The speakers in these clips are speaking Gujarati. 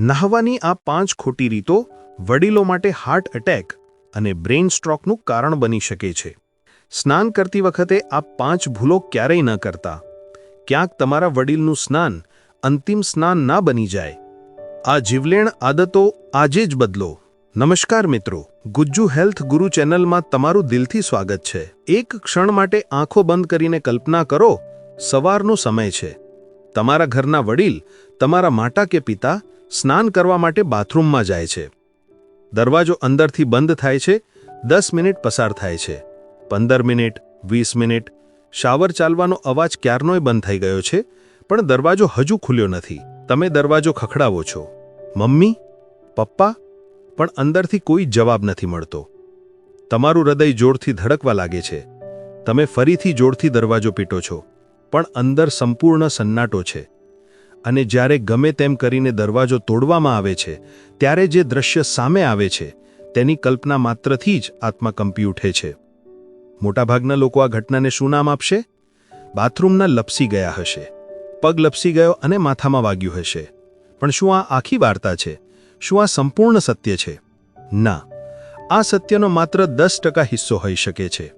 નહાવાની આ પાંચ ખોટી રીતો વડીલો માટે હાર્ટ એટેક અને બ્રેઇન સ્ટ્રોકનું કારણ બની શકે છે. સ્નાન કરતી વખતે આ પાંચ ભૂલો ક્યારેય ન કરતા. ક્યાંક તમારા વડીલનું સ્નાન અંતિમ સ્નાન ના બની જાય. આ જીવલેણ આદતો આજે જ બદલો. નમસ્કાર મિત્રો, ગુજ્જુ હેલ્થ ગુરુ ચેનલમાં તમારું દિલથી સ્વાગત છે. એક ક્ષણ માટે આંખો બંધ કરીને કલ્પના કરો, સવારનો સમય છે. તમારા ઘરના વડીલ, તમારા માતા કે પિતા સ્નાન કરવા માટે બાથરૂમમાં જાય છે. દરવાજો અંદરથી બંધ થાય છે, દસ મિનિટ પસાર થાય છે. પંદર મિનિટ, વીસ મિનિટ, શાવર ચાલવાનો અવાજ ક્યારનોય બંધ થઈ ગયો છે, પણ દરવાજો હજુ ખુલ્યો નથી. તમે દરવાજો ખખડાવો છો. મમ્મી? પપ્પા? પણ અંદરથી કોઈ જવાબ નથી મળતો. તમારું હૃદય જોરથી ધડકવા લાગે છે. તમે ફરીથી જોરથી દરવાજો પીટો છો. પણ અંદર સંપૂર્ણ સન્નાટો છે. અને જ્યારે ગમે તેમ કરીને દરવાજો તોડવામાં આવે છે, ત્યારે જે દ્રશ્ય સામે આવે છે, તેની કલ્પના માત્રથી જ આત્મા કંપી ઉઠે છે. મોટાભાગના લોકો આ ઘટનાને શું નામ આપશે? બાથરૂમના લપસી ગયા હશે. પગ લપસી ગયો અને માથામાં વાગ્યું હશે. પણ શું આ આખી વાર્તા છે? શું આ સંપૂર્ણ સત્ય છે? ના. આ સત્યનો માત્ર દસ ટકા હિસ્સો હોઈ શકે છે.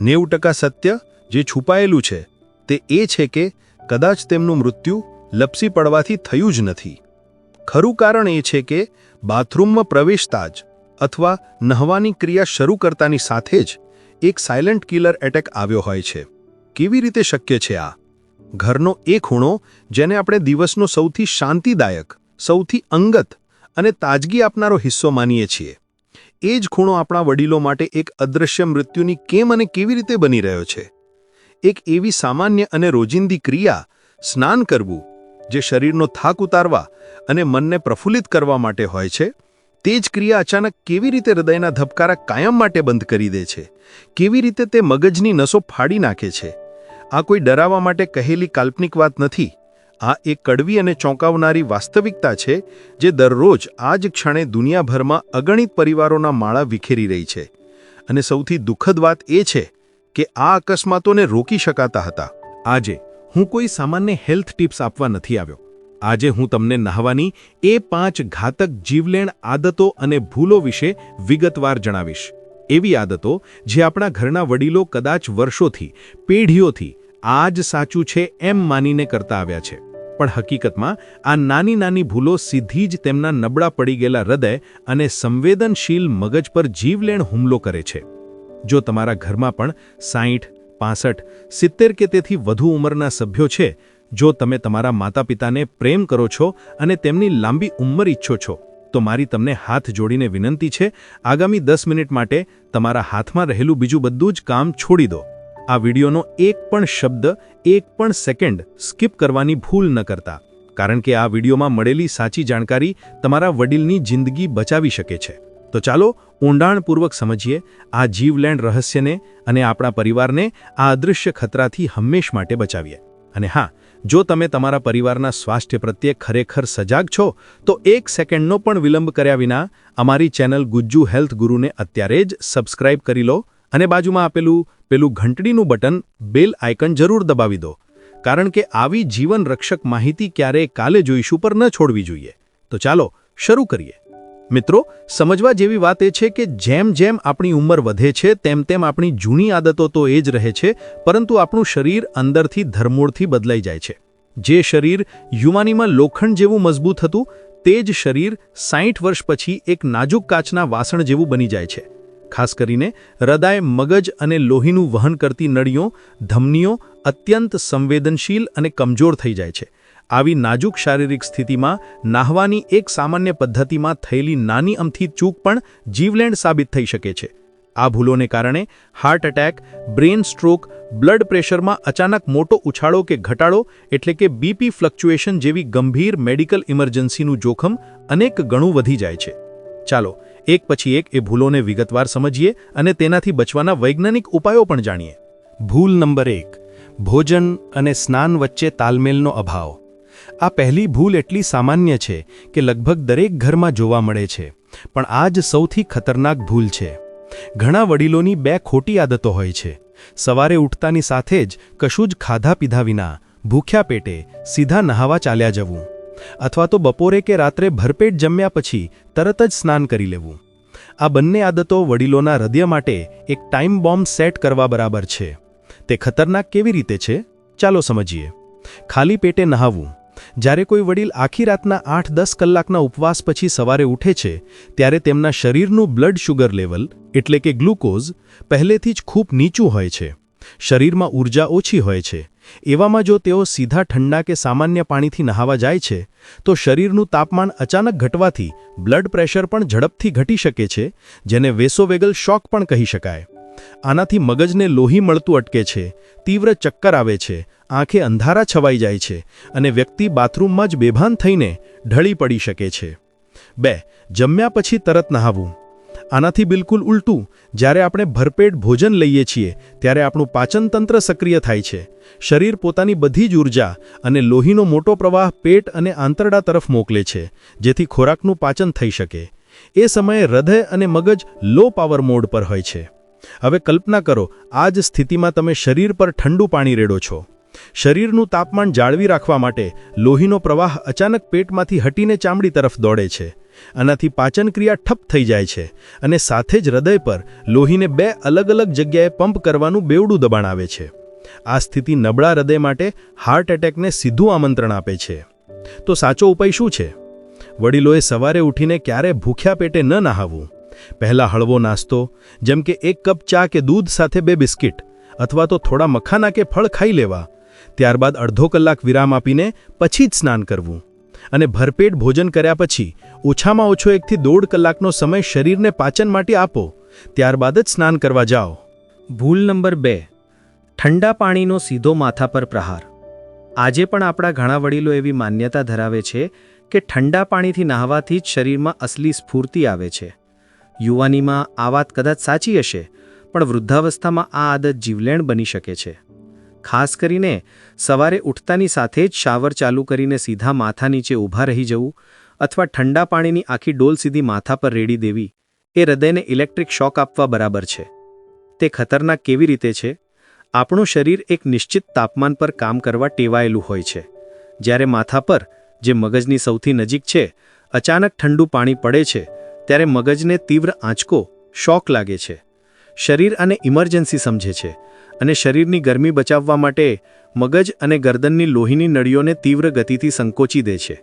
નેવું ટકા સત્ય જે છુપાયેલું છે, તે એ છે કે કદાચ તેમનું મૃત્યુ લપસી પડવાથી થયું જ નથી. ખરું કારણ એ છે કે બાથરૂમમાં પ્રવેશતા જ અથવા નહવાની ક્રિયા શરૂ કરતાની સાથે જ એક સાયલન્ટ કિલર એટેક આવ્યો હોય છે. કેવી રીતે શક્ય છે આ? ઘરનો એ ખૂણો જેને આપણે દિવસનો સૌથી શાંતિદાયક, સૌથી અંગત અને તાજગી આપનારો હિસ્સો માનીએ છીએ. એ જ ખૂણો આપણા વડીલો માટે એક અદૃશ્ય મૃત્યુની કેમ અને કેવી રીતે બની રહ્યો છે? એક એવી સામાન્ય અને રોજિંદી ક્રિયા, સ્નાન કરવું જે શરીરનો થાક ઉતારવા અને મનને પ્રફુલ્લિત કરવા માટે હોય છે, તે જ ક્રિયા અચાનક કેવી રીતે હૃદયના ધબકારા કાયમ માટે બંધ કરી દે છે? કેવી રીતે તે મગજની નસો ફાડી નાખે છે? આ કોઈ ડરાવવા માટે કહેલી કાલ્પનિક વાત નથી. આ એક કડવી અને ચોંકાવનારી વાસ્તવિકતા છે, જે દરરોજ આ જ ક્ષણે દુનિયાભરમાં અગણિત પરિવારોના માળા વિખેરી રહી છે. અને સૌથી દુઃખદ વાત એ છે કે આ અકસ્માતોને રોકી શકાતા હતા. આજે હું કોઈ સામાન્ય હેલ્થ ટિપ્સ આપવા નથી આવ્યો. આજે હું તમને નહાવાની એ પાંચ ઘાતક જીવલેણ આદતો અને ભૂલો વિશે વિગતવાર જણાવીશ. એવી આદતો જે આપણા ઘરના વડીલો કદાચ વર્ષોથી, પેઢીઓથી આ જ સાચું છે એમ માનીને કરતા આવ્યા છે. પણ હકીકતમાં આ નાની નાની ભૂલો સીધી જ તેમના નબળા પડી ગયેલા હૃદય અને સંવેદનશીલ મગજ પર જીવલેણ હુમલો કરે છે. જો તમારા ઘરમાં પણ સાહીઠ પાસઠ, સિત્તેર કે તેથી વધુ ઉંમરના સભ્યો છે, જો તમે તમારા માતા પિતાને પ્રેમ કરો છો અને તેમની લાંબી ઉંમર ઈચ્છો છો, તો મારી તમને હાથ જોડીને વિનંતી છે, આગામી દસ મિનિટ માટે તમારા હાથમાં રહેલું બીજું બધું જ કામ છોડી દો. આ વિડીયોનો એક પણ શબ્દ, એક પણ સેકન્ડ સ્કીપ કરવાની ભૂલ ન કરતા, કારણ કે આ વિડીયોમાં મળેલી સાચી જાણકારી તમારા વડીલની જિંદગી બચાવી શકે છે. તો ચાલો ઊંડાણપૂર્વક સમજીએ આ જીવલેન્ડ રહસ્યને અને આપણા પરિવારને આ અદૃશ્ય ખતરાથી હંમેશ માટે બચાવીએ. અને હા, જો તમે તમારા પરિવારના સ્વાસ્થ્ય પ્રત્યે ખરેખર સજાગ છો, તો એક સેકન્ડનો પણ વિલંબ કર્યા વિના અમારી ચેનલ ગુજ્જુ હેલ્થ ગુરુને અત્યારે જ સબસ્ક્રાઇબ કરી લો અને બાજુમાં આપેલું પેલું ઘંટડીનું બટન બેલ આઇકન જરૂર દબાવી દો. કારણ કે આવી જીવન રક્ષક માહિતી ક્યારેય કાલે જોઈશું પર ન છોડવી જોઈએ. તો ચાલો, શરૂ કરીએ. મિત્રો, સમજવા જેવી વાત એ છે કે જેમ જેમ આપણી ઉંમર વધે છે, તેમ તેમ આપણી જૂની આદતો તો એ જ રહે છે, પરંતુ આપણું શરીર અંદરથી ધરમૂળથી બદલાઈ જાય છે. જે શરીર યુવાનીમાં લોખંડ જેવું મજબૂત હતું, તે જ શરીર સાઠ વર્ષ પછી એક નાજુક કાચના વાસણ જેવું બની જાય છે. ખાસ કરીને હૃદય, મગજ અને લોહીનું વહન કરતી નળીઓ, ધમનીઓ અત્યંત સંવેદનશીલ અને કમજોર થઈ જાય છે. આવી નાજુક શારીરિક સ્થિતિમાં નાહવાની એક સામાન્ય પદ્ધતિમાં થયેલી નાની અમથી ચૂક પણ જીવલેણ સાબિત થઈ શકે છે. આ ભૂલોને કારણે heart attack brain stroke, blood પ્રેશરમાં અચાનક મોટો ઉછાળો કે ઘટાડો એટલે કે બીપી ફ્લક્ચ્યુએશન જેવી ગંભીર મેડિકલ ઇમરજન્સીનું જોખમ અનેક ગણું વધી જાય છે. ચાલો, એક પછી એક એ ભૂલોને વિગતવાર સમજીએ અને તેનાથી બચવાના વૈજ્ઞાનિક ઉપાયો પણ જાણીએ. ભૂલ નંબર એક, ભોજન અને સ્નાન વચ્ચે તાલમેલનો અભાવ. આ પહેલી ભૂલ એટલી સામાન્ય છે કે લગભગ દરેક ઘરમાં જોવા મળે છે, પણ આ જ સૌથી ખતરનાક ભૂલ છે. ઘણા વડીલોની બે ખોટી આદતો હોય છે. સવારે ઉઠતાની સાથે જ કશું જ ખાધા પીધા વિના ભૂખ્યા પેટે સીધા નહાવા ચાલ્યા જવું, અથવા તો બપોરે કે રાત્રે ભરપેટ જમ્યા પછી તરત જ સ્નાન કરી લેવું. આ બંને આદતો વડીલોના હૃદય માટે એક ટાઈમ બોમ્બ સેટ કરવા બરાબર છે. તે ખતરનાક કેવી રીતે છે? ચાલો સમજીએ. ખાલી પેટે નહાવું જ્યારે કોઈ વડીલ આખી રાતના આઠ દસ કલાકના ઉપવાસ પછી સવારે ઉઠે છે, ત્યારે તેમના શરીરનું બ્લડ શુગર લેવલ એટલે કે ગ્લુકોઝ પહેલેથી જ ખૂબ નીચું હોય છે. શરીરમાં ઊર્જા ઓછી હોય છે. એવામાં જો તેઓ સીધા ઠંડા કે સામાન્ય પાણીથી નહાવા જાય છે, તો શરીરનું તાપમાન અચાનક ઘટવાથી બ્લડ પ્રેશર પણ ઝડપથી ઘટી શકે છે, જેને વેસોવેગલ શોક પણ કહી શકાય. આનાથી મગજને લોહી મળતું અટકે છે, તીવ્ર ચક્કર આવે છે આંખે અંધારા છવાઈ જાય છે અને વ્યક્તિ બાથરૂમમાં જ બેભાન થઈને ઢળી પડી શકે છે. બે, જમ્યા પછી તરત નહાવું. આનાથી બિલકુલ ઉલટું, જ્યારે આપણે ભરપેટ ભોજન લઈએ છીએ, ત્યારે આપણું પાચનતંત્ર સક્રિય થાય છે. શરીર પોતાની બધી જ ઊર્જા અને લોહીનો મોટો પ્રવાહ પેટ અને આંતરડા તરફ મોકલે છે, જેથી ખોરાકનું પાચન થઈ શકે. એ સમયે હૃદય અને મગજ લો પાવર મોડ પર હોય છે. હવે કલ્પના કરો, આ જ સ્થિતિમાં તમે શરીર પર ઠંડુ પાણી રેડો છો. શરીરનું તાપમાન જાળવી રાખવા માટે લોહીનો પ્રવાહ અચાનક પેટમાંથી હટીને ચામડી તરફ દોડે છે. આનાથી પાચનક્રિયા ઠપ થઈ જાય છે અને સાથે જ હૃદય પર લોહીને બે અલગ અલગ જગ્યાએ પંપ કરવાનું બેવડું દબાણ આવે છે. આ સ્થિતિ નબળા હૃદય માટે હાર્ટ એટેકને સીધું આમંત્રણ આપે છે. તો સાચો ઉપાય શું છે? વડીલોએ સવારે ઉઠીને ક્યારે ભૂખ્યા પેટે ન નહાવું પહેલા હળવો નાસ્તો, જેમ કે એક કપ ચા કે દૂધ સાથે બે બિસ્કિટ, અથવા તો થોડા મખાના કે ફળ ખાઈ લેવા ત્યારબાદ અડધો કલાક વિરામ આપીને પછી જ સ્નાન કરવું. અને ભરપેટ ભોજન કર્યા પછી ઓછામાં ઓછો એકથી દોઢ કલાકનો સમય શરીરને પાચન માટે આપો. ત્યારબાદ જ સ્નાન કરવા જાઓ. ભૂલ નંબર બે. ઠંડા પાણીનો સીધો માથા પર પ્રહાર. આજે પણ આપણા ઘણા વડીલો એવી માન્યતા ધરાવે છે કે ઠંડા પાણીથી નહાવાથી જ શરીરમાં અસલી સ્ફૂર્તિ આવે છે. યુવાનીમાં આ વાત કદાચ સાચી હશે, પણ વૃદ્ધાવસ્થામાં આ આદત જીવલેણ બની શકે છે. ખાસ કરીને સવારે ઉઠતાની સાથે જ શાવર ચાલુ કરીને સીધા માથા નીચે ઊભા રહી જવું અથવા ઠંડા પાણીની આખી ડોલ સીધી માથા પર રેડી દેવી એ હૃદયને ઇલેક્ટ્રિક શોક આપવા બરાબર છે. તે ખતરનાક કેવી રીતે છે? આપણું શરીર એક નિશ્ચિત તાપમાન પર કામ કરવા ટેવાયેલું હોય છે. જ્યારે માથા પર, જે મગજની સૌથી નજીક છે, અચાનક ઠંડુ પાણી પડે છે, ત્યારે મગજને તીવ્ર આંચકો, શોક લાગે છે. શરીર આને ઇમરજન્સી સમજે છે અને શરીરની ગરમી બચાવવા માટે મગજ અને ગરદનની લોહીની નળીઓને તીવ્ર ગતિથી સંકોચી દે છે.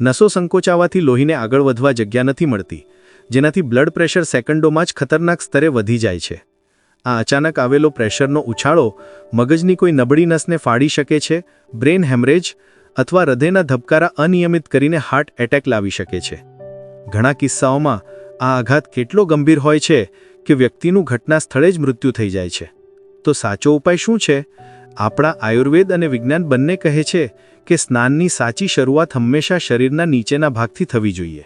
નસો સંકોચાવાથી લોહીને આગળ વધવા જગ્યા નથી મળતી, જેનાથી બ્લડ પ્રેશર સેકન્ડોમાં જ ખતરનાક સ્તરે વધી જાય છે. આ અચાનક આવેલો પ્રેશરનો ઉછાળો મગજની કોઈ નબળી નસને ફાડી શકે છે બ્રેન હેમરેજ અથવા હૃદયના ધબકારા અનિયમિત કરીને હાર્ટ એટેક લાવી શકે છે. ઘણા કિસ્સાઓમાં આ આઘાત કેટલો ગંભીર હોય છે કે વ્યક્તિનું ઘટના સ્થળે જ મૃત્યુ થઈ જાય છે. તો સાચો ઉપાય શું છે? આપણા આયુર્વેદ અને વિજ્ઞાન બંને કહે છે કે સ્નાનની સાચી શરૂઆત હંમેશા શરીરના નીચેના ભાગથી થવી જોઈએ.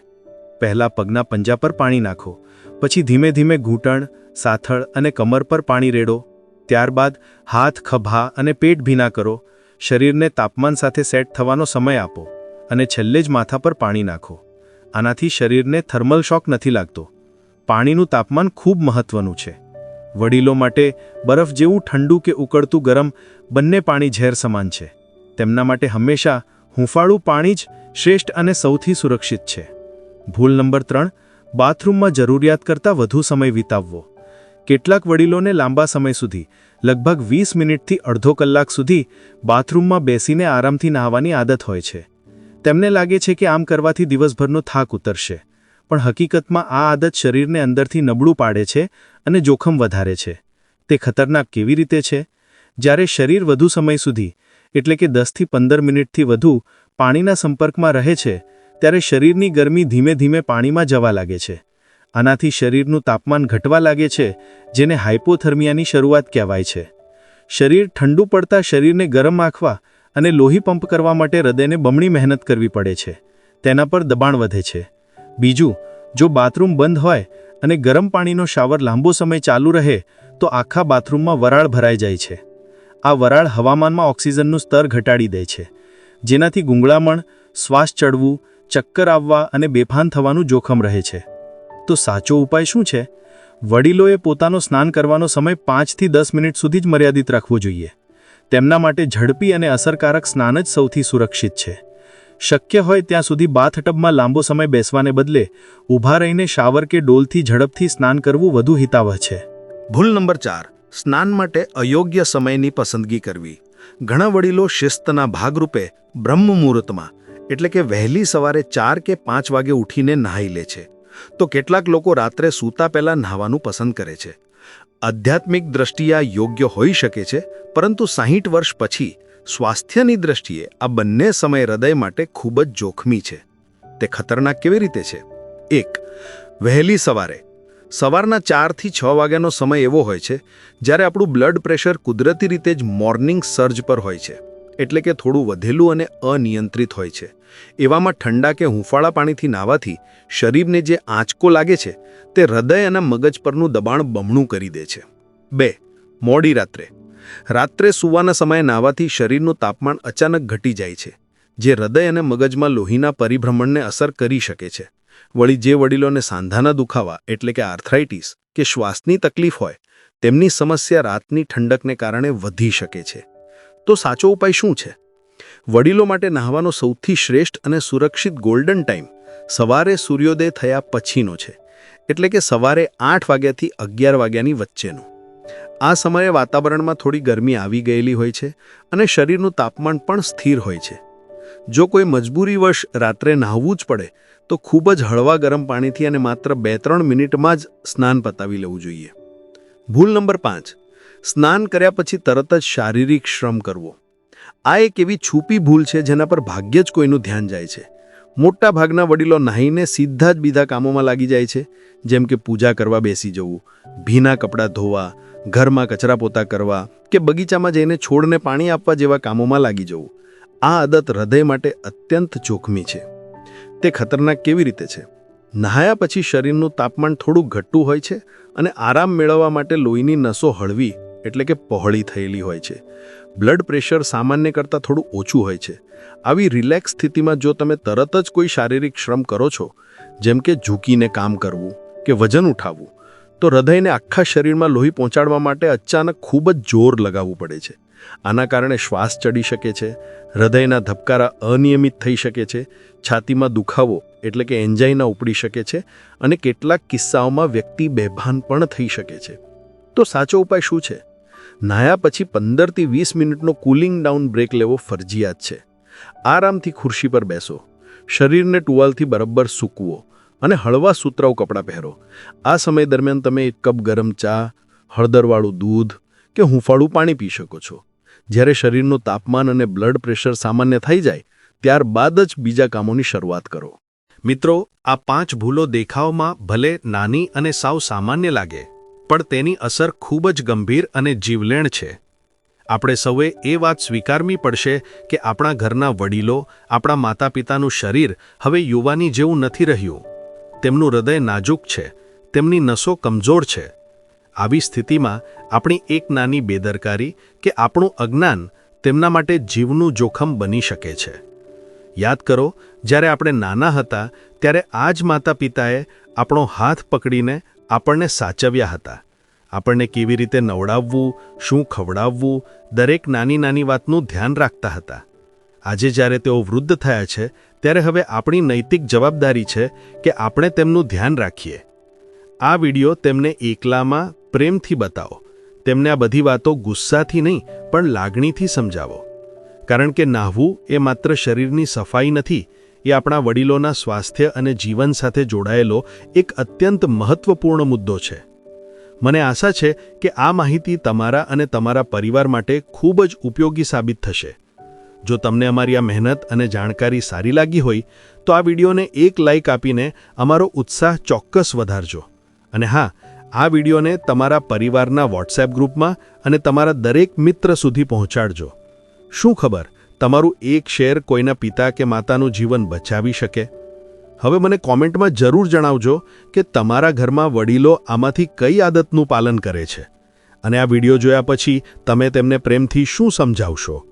પહેલાં પગના પંજા પર પાણી નાખો, પછી ધીમે ધીમે ઘૂંટણ, સાથળ અને કમર પર પાણી રેડો, ત્યારબાદ હાથ, ખભા અને પેટ ભીના કરો, શરીરને તાપમાન સાથે સેટ થવાનો સમય આપો અને છેલ્લે જ માથા પર પાણી નાખો. આનાથી શરીરને થર્મલ શોક નથી લાગતો. પાણીનું તાપમાન ખૂબ મહત્વનું છે. વડીલો માટે બરફ જેવું ઠંડુ કે ઉકળતું ગરમ બંને પાણી ઝેર સમાન છે. તેમના માટે હંમેશા હુંફાળું પાણી જ શ્રેષ્ઠ અને સૌથી સુરક્ષિત છે. ભૂલ નંબર ત્રણ, બાથરૂમમાં જરૂરિયાત કરતાં વધુ સમય વિતાવવો. કેટલાક વડીલોને લાંબા સમય સુધી, લગભગ વીસ મિનિટથી અડધો કલાક સુધી બાથરૂમમાં બેસીને આરામથી નહાવાની આદત હોય છે. તેમને લાગે છે કે આમ કરવાથી દિવસભરનો થાક ઉતરશે. પણ હકીકતમાં આ આદત શરીરને અંદરથી નબળું પાડે છે અને જોખમ વધારે છે. તે ખતરનાક કેવી રીતે છે? જ્યારે શરીર વધુ સમય સુધી, એટલે કે દસથી પંદર મિનિટથી વધુ, પાણીના સંપર્કમાં રહે છે, ત્યારે શરીરની ગરમી ધીમે ધીમે પાણીમાં જવા લાગે છે. આનાથી શરીરનું તાપમાન ઘટવા લાગે છે, જેને હાઇપોથર્મિયાની શરૂઆત કહેવાય છે. શરીર ઠંડુ પડતા શરીરને ગરમ આંખવા અને લોહી પંપ કરવા માટે હૃદયને બમણી મહેનત કરવી પડે છે. તેના પર દબાણ વધે છે. બીજું, જો બાથરૂમ બંધ હોય અને ગરમ પાણીનો શાવર લાંબો સમય ચાલુ રહે, તો આખા બાથરૂમમાં વરાળ ભરાઈ જાય છે. આ વરાળ હવામાનમાં ઓક્સિજનનું સ્તર ઘટાડી દે છે. જેનાથી ગુંગળામણ, શ્વાસ ચડવું, ચક્કર આવવા અને બેભાન થવાનું જોખમ રહે છે. તો સાચો ઉપાય શું છે? વડીલોએ પોતાનો સ્નાન કરવાનો સમય પાંચથી દસ મિનિટ સુધી જ મર્યાદિત રાખવો જોઈએ. તેમના માટે ઝડપી અને અસરકારક સ્નાન જ સૌથી સુરક્ષિત છે. શક્ય હોય ત્યાં સુધી બાથટબમાં લાંબો સમય બેસવાને બદલે ઊભા રહીને શાવર કે ડોલથી ઝડપથી સ્નાન કરવું વધુ હિતાવહ છે. ભૂલ નંબર ચાર. સ્નાન માટે અયોગ્ય સમયની પસંદગી કરવી. ઘણા વડીલો શિસ્તના ભાગરૂપે બ્રહ્મ મુહૂર્તમાં, એટલે કે વહેલી સવારે ચાર કે પાંચ વાગે ઉઠીને નહાઈ લે છે. તો કેટલાક લોકો રાત્રે સૂતા પહેલાં નહાવાનું પસંદ કરે છે. આધ્યાત્મિક દ્રષ્ટિએ યોગ્ય હોઈ શકે છે, પરંતુ સાહીઠ વર્ષ પછી સ્વાસ્થ્યની દ્રષ્ટિએ આ બંને સમય હૃદય માટે ખૂબ જ જોખમી છે. તે ખતરનાક કેવી રીતે છે? એક, વહેલી સવારે. સવારના ચારથી છ વાગ્યાનો સમય એવો હોય છે, જ્યારે આપણું બ્લડ પ્રેશર કુદરતી રીતે જ મોર્નિંગ સર્જ પર હોય છે, એટલે કે થોડું વધેલું અને અનિયંત્રિત હોય છે. એવામાં ઠંડા કે હુંફાળા પાણીથી નાહવાથી શરીરને જે આંચકો લાગે છે, તે હૃદય અને મગજ પરનું દબાણ બમણું કરી દે છે. બે, મોડી રાત્રે. રાત્રે સૂવાના સમયે નાહવાથી શરીરનું તાપમાન અચાનક ઘટી જાય છે, જે હૃદય અને મગજમાં લોહીના પરિભ્રમણને અસર કરી શકે છે. વળી જે વડીલોને સાંધાના દુખાવા, એટલે કે આર્થરાઇટીસ, કે શ્વાસની તકલીફ હોય, તેમની સમસ્યા રાતની ઠંડકને કારણે વધી શકે છે. તો સાચો ઉપાય શું છે? વડીલો માટે નહાવાનો સૌથી શ્રેષ્ઠ અને સુરક્ષિત ગોલ્ડન ટાઈમ સવારે સૂર્યોદય થયા પછીનો છે, એટલે કે સવારે આઠ વાગ્યાથી અગિયાર વાગ્યાની વચ્ચેનો. આ સમયે વાતાવરણમાં થોડી ગરમી આવી ગયેલી હોય છે અને શરીરનું તાપમાન પણ સ્થિર હોય છે. જો કોઈ મજબૂરીવશ રાત્રે નહાવવું જ પડે, તો ખૂબ જ હળવા ગરમ પાણીથી અને માત્ર બે ત્રણ મિનિટમાં જ સ્નાન પતાવી લેવું જોઈએ. ભૂલ નંબર પાંચ. સ્નાન કર્યા પછી તરત જ શારીરિક શ્રમ કરવો. આ એક એવી છૂપી ભૂલ છે જેના પર ભાગ્યે જ કોઈનું ધ્યાન જાય છે. મોટા ભાગના વડીલો નાહીને સીધા જ બીજા કામોમાં લાગી જાય છે, જેમ કે પૂજા કરવા બેસી જવું, ભીના કપડાં ધોવા ઘરમાં કચરા પોતા કરવા કે બગીચામાં જઈને છોડને પાણી આપવા જેવા કામોમાં લાગી જવું. આ આદત હૃદય માટે અત્યંત જોખમી છે. તે ખતરનાક કેવી રીતે છે? નહાયા પછી શરીરનું તાપમાન થોડું ઘટતું હોય છે અને આરામ મેળવવા માટે લોહીની નસો હળવી એટલે કે પહોળી થયેલી હોય છે. બ્લડ પ્રેશર સામાન્ય કરતાં થોડું ઓછું હોય છે. આવી રિલેક્સ સ્થિતિમાં જો તમે તરત જ કોઈ શારીરિક શ્રમ કરો છો, જેમ કે ઝૂકીને કામ કરવું કે વજન ઉઠાવવું તો હૃદયને આખા શરીરમાં લોહી પહોંચાડવા માટે અચાનક ખૂબ જ જોર લગાવવું પડે છે. આના કારણે શ્વાસ ચડી શકે છે, હૃદયના ધબકારા અનિયમિત થઈ શકે છે, છાતીમાં દુખાવો એટલે કે એન્જાઇના ઉપડી શકે છે અને કેટલાક કિસ્સાઓમાં વ્યક્તિ બેભાન પણ થઈ શકે છે. તો સાચો ઉપાય શું છે? નાયા પછી પંદરથી વીસ મિનિટનો કુલિંગ ડાઉન બ્રેક લેવો ફરજિયાત છે. આરામથી ખુરશી પર બેસો. શરીરને ટુવાલથી બરાબર સૂકવો. અને હળવા સૂતરાઉ કપડાં પહેરો. આ સમય દરમિયાન તમે એક કપ ગરમ ચા, હળદરવાળું દૂધ કે હુંફાળું પાણી પી શકો છો. જ્યારે શરીરનું તાપમાન અને બ્લડ પ્રેશર સામાન્ય થઈ જાય, ત્યારબાદ જ બીજા કામોની શરૂઆત કરો. મિત્રો, આ પાંચ ભૂલો દેખાવમાં ભલે નાની અને સાવ સામાન્ય લાગે, પણ તેની અસર ખૂબ જ ગંભીર અને જીવલેણ છે. આપણે સૌએ એ વાત સ્વીકારવી પડશે કે આપણા ઘરના વડીલો, આપણા માતા પિતાનું શરીર હવે યુવાની જેવું નથી રહ્યું. તેમનું હૃદય નાજુક છે, તેમની નસો કમજોર છે. આવી સ્થિતિમાં આપણી એક નાની બેદરકારી કે આપણું અજ્ઞાન તેમના માટે જીવનું જોખમ બની શકે છે. યાદ કરો, જ્યારે આપણે નાના હતા, ત્યારે આ જ માતા પિતાએ આપણો હાથ પકડીને આપણને સાચવ્યા હતા. આપણને કેવી રીતે નવડાવવું, શું ખવડાવવું, દરેક નાની નાની વાતનું ધ્યાન રાખતા હતા. આજે જ્યારે તેઓ વૃદ્ધ થયા છે ત્યારે હવે આપણી નૈતિક જવાબદારી છે કે આપણે તેમનું ધ્યાન રાખીએ. આ વિડિયો તેમને એકલામાં પ્રેમથી બતાવો. તેમને આ બધી વાતો ગુસ્સાથી નહીં, પણ લાગણીથી સમજાવો. કારણ કે નાહવું એ માત્ર શરીરની સફાઈ નથી, એ આપણા વડીલોના સ્વાસ્થ્ય અને જીવન સાથે જોડાયેલો એક અત્યંત મહત્વપૂર્ણ મુદ્દો છે. મને આશા છે કે આ માહિતી તમારા અને તમારા પરિવાર માટે ખૂબ જ ઉપયોગી સાબિત થશે. જો તમને અમારી આ મહેનત અને જાણકારી સારી લાગી હોય, તો આ વિડીયોને એક લાઇક આપીને અમારો ઉત્સાહ ચોક્કસ વધારજો. અને હા, આ વિડીયોને તમારા પરિવારના વોટ્સએપ ગ્રુપમાં અને તમારા દરેક મિત્ર સુધી પહોંચાડજો. શું ખબર તમારું એક શેર કોઈના પિતા કે માતાનું જીવન બચાવી શકે? હવે મને કોમેન્ટમાં જરૂર જણાવજો કે તમારા ઘરમાં વડીલો આમાંથી કઈ આદતનું પાલન કરે છે. અને આ વીડિયો જોયા પછી તમે તેમને પ્રેમથી શું સમજાવશો?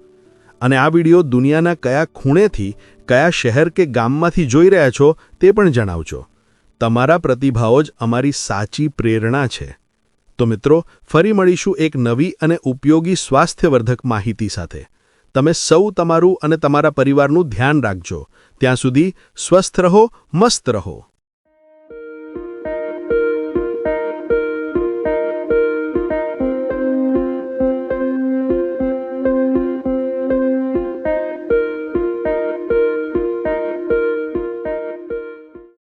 અને આ વીડિયો દુનિયાના કયા ખૂણેથી, કયા શહેર કે ગામમાંથી જોઈ રહ્યા છો તે પણ જણાવજો. તમારા પ્રતિભાવો જ અમારી સાચી પ્રેરણા છે. તો મિત્રો, ફરી મળીશું એક નવી અને ઉપયોગી સ્વાસ્થ્યવર્ધક માહિતી સાથે. તમે સૌ તમારું અને તમારા પરિવારનું ધ્યાન રાખજો. ત્યાં સુધી સ્વસ્થ રહો, મસ્ત રહો.